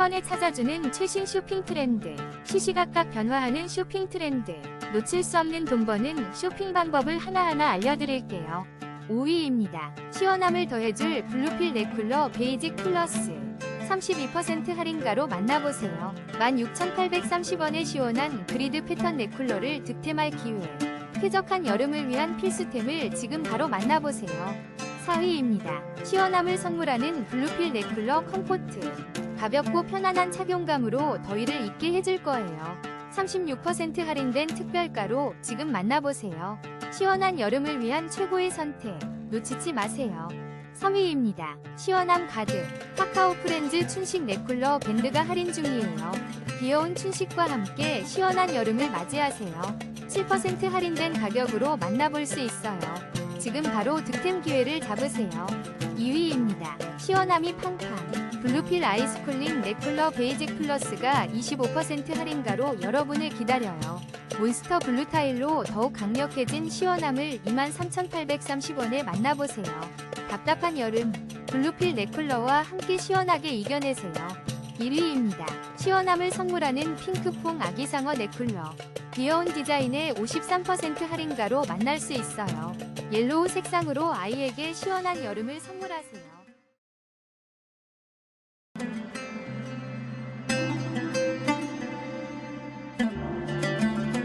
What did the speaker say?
번에 찾아주는 최신 쇼핑 트렌드. 시시각각 변화하는 쇼핑 트렌드. 놓칠 수 없는 돈 버는 쇼핑 방법을 하나하나 알려드릴게요. 5위입니다. 시원함을 더해줄 블루필 네쿨러 베이직 플러스. 32% 할인가로 만나보세요. 16,830원의 시원한 그리드 패턴 네쿨러를 득템할 기회. 쾌적한 여름을 위한 필수템을 지금 바로 만나보세요. 4위입니다. 시원함을 선물하는 블루필 네쿨러 컴포트. 가볍고 편안한 착용감으로 더위를 잊게 해줄 거예요. 36% 할인된 특별가로 지금 만나보세요. 시원한 여름을 위한 최고의 선택. 놓치지 마세요. 3위입니다. 시원함 가득. 카카오 프렌즈 춘식 네쿨러 밴드가 할인 중이에요. 귀여운 춘식과 함께 시원한 여름을 맞이하세요. 7% 할인된 가격으로 만나볼 수 있어요. 지금 바로 득템 기회를 잡으세요. 2위입니다. 시원함이 팡팡. 블루필 아이스쿨링 네쿨러 베이직 플러스가 25% 할인가로 여러분을 기다려요. 몬스터 블루 타일로 더욱 강력해진 시원함을 23,830원에 만나보세요. 답답한 여름, 블루필 네쿨러와 함께 시원하게 이겨내세요. 1위입니다. 시원함을 선물하는 핑크퐁 아기상어 네쿨러. 귀여운 디자인의 53% 할인가로 만날 수 있어요. 옐로우 색상으로 아이에게 시원한 여름을 선물하세요.